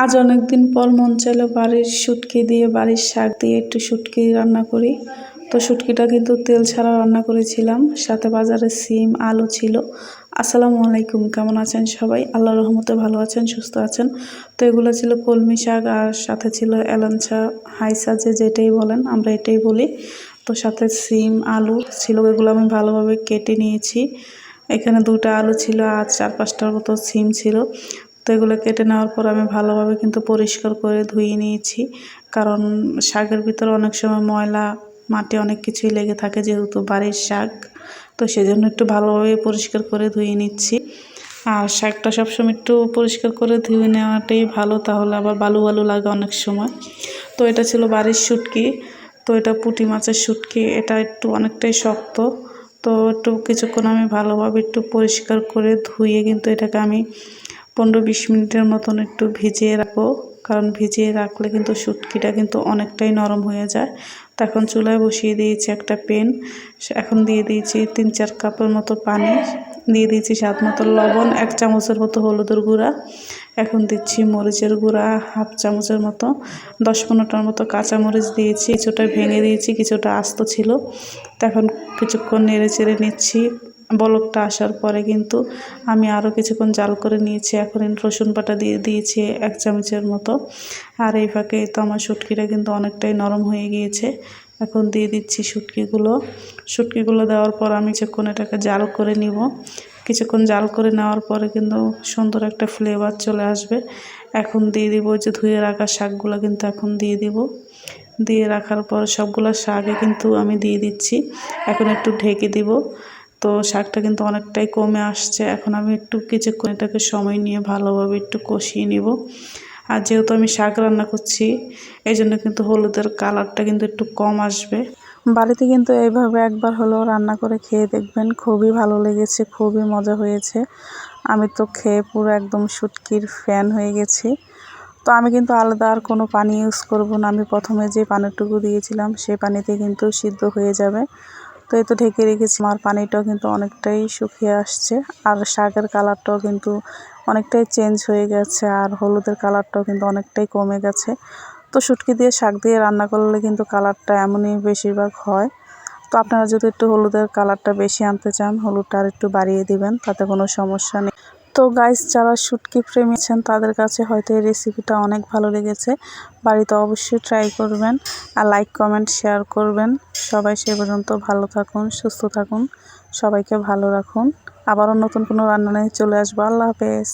আজ অনেক দিন পর মন চাইলো বাড়ির শুটকি দিয়ে, বাড়ির শাক দিয়ে একটু শুটকি রান্না করি। তো শুটকিটা কিন্তু তেল ছাড়া রান্না করেছিলাম। সাথে বাজারে সিম, আলু ছিল। আসসালামু আলাইকুম, কেমন আছেন সবাই? আল্লাহ রহমতে ভালো আছেন, সুস্থ আছেন। তো এগুলো ছিল কলমি শাক আর সাথে ছিল এলাঞ্চা হাইসা যে যেটাই বলেন, আমরা এটাই বলি। তো সাথে সিম, আলু ছিল, এগুলো আমি ভালোভাবে কেটে নিয়েছি। এখানে দুটো আলু ছিল আর চার পাঁচটার মতো সিম ছিল। তো এগুলো কেটে নেওয়ার পর আমি ভালোভাবে কিন্তু পরিষ্কার করে ধুয়ে নিয়েছি। কারণ শাকের ভিতরে অনেক সময় ময়লা, মাটি অনেক কিছুই লেগে থাকে যেহেতু বাড়ির শাক। তো সেজন্য একটু ভালোভাবে পরিষ্কার করে ধুয়ে নিচ্ছি। আর শাকটা সবসময় একটু পরিষ্কার করে ধুয়ে নেওয়াটাই ভালো, তাহলে আবার বালু বালু লাগে অনেক সময়। তো এটা ছিল বাড়ির শুটকি। তো এটা পুঁটি মাছের শুটকি, এটা একটু অনেকটাই শক্ত। তো একটু কিছুক্ষণ আমি ভালোভাবে একটু পরিষ্কার করে ধুয়ে কিন্তু এটাকে আমি পনেরো বিশ মিনিটের মতন একটু ভিজিয়ে রাখব। কারণ ভিজিয়ে রাখলে কিন্তু শুটকিটা কিন্তু অনেকটাই নরম হয়ে যায়। তখন চুলায় বসিয়ে দিয়েছি একটা পেন। এখন দিয়ে দিয়েছি তিন চার কাপের মতো পানি। দিয়ে দিয়েছি স্বাদ মতো লবণ, এক চামচের মতো হলুদের গুঁড়া। এখন দিচ্ছি মরিচের গুঁড়া, হাফ চামচের মতো। দশ পনেরোটার মতো কাঁচা মরিচ দিয়েছি। কিছুটা ভেঙে দিয়েছি, কিছুটা আস্ত ছিল। তখন কিছুক্ষণ নেড়ে চেড়ে নিচ্ছি। বলকটা আসার পরে কিন্তু আমি আরও কিছুক্ষণ জাল করে নিয়েছি। এখন রসুন বাটা দিয়ে দিয়েছি এক চামচের মতো। আর এই ফাঁকে তো আমার শুটকিটা কিন্তু অনেকটাই নরম হয়ে গিয়েছে। এখন দিয়ে দিচ্ছি শুটকিগুলো। শুটকিগুলো দেওয়ার পর আমি কিছুক্ষণ এটাকে জাল করে নিব। কিছুক্ষণ জাল করে নেওয়ার পরে কিন্তু সুন্দর একটা ফ্লেভার চলে আসবে। এখন দিয়ে দিব যে ধুয়ে রাখা শাকগুলো কিন্তু এখন দিয়ে দিব। দিয়ে রাখার পর সবগুলো শাকে কিন্তু আমি দিয়ে দিচ্ছি। এখন একটু ঢেকে দিব। তো শাকটা কিন্তু অনেকটাই কমে আসছে। এখন আমি একটু কিছুক্ষণ এটাকে সময় নিয়ে ভালোভাবে একটু কষিয়ে নিব। আর যেহেতু আমি শাক রান্না করছি, এই জন্য কিন্তু হলুদের কালারটা কিন্তু একটু কম আসবে। বাড়িতে কিন্তু এইভাবে একবার হলেও রান্না করে খেয়ে দেখবেন, খুবই ভালো লেগেছে, খুবই মজা হয়েছে। আমি তো খেয়ে পুরো একদম শুটকির ফ্যান হয়ে গেছি। তো আমি কিন্তু আলাদা আর কোনো পানি ইউজ করব না। আমি প্রথমে যে পানিটুকু দিয়েছিলাম, সেই পানিতে কিন্তু সিদ্ধ হয়ে যাবে। তো এই তো ঢেকে রেখেছি আমার পানিটাও কিন্তু অনেকটাই শুকিয়ে আসছে, আর শাকের কালারটাও কিন্তু অনেকটাই চেঞ্জ হয়ে গেছে, আর হলুদের কালারটাও কিন্তু অনেকটাই কমে গেছে। তো শুটকি দিয়ে শাক দিয়ে রান্না করলে কিন্তু কালারটা এমনই বেশিরভাগ হয়। তো আপনারা যদি একটু হলুদের কালারটা বেশি আনতে চান, হলুদটা আর একটু বাড়িয়ে দিবেন, তাতে কোনো সমস্যা নেই। তো গাইস যারা শুটকি প্রেমী আছেন তাদের কাছে হয়তো এই রেসিপিটা অনেক ভালো লেগেছে। বাড়িতে অবশ্যই ট্রাই করবেন আর লাইক কমেন্ট শেয়ার করবেন। সবাই সে পর্যন্ত ভালো থাকুন, সুস্থ থাকুন। সবাইকে ভালো রাখুন। আবারও নতুন কোনো রান্না নিয়ে চলে আসব। আল্লাহ হাফেজ।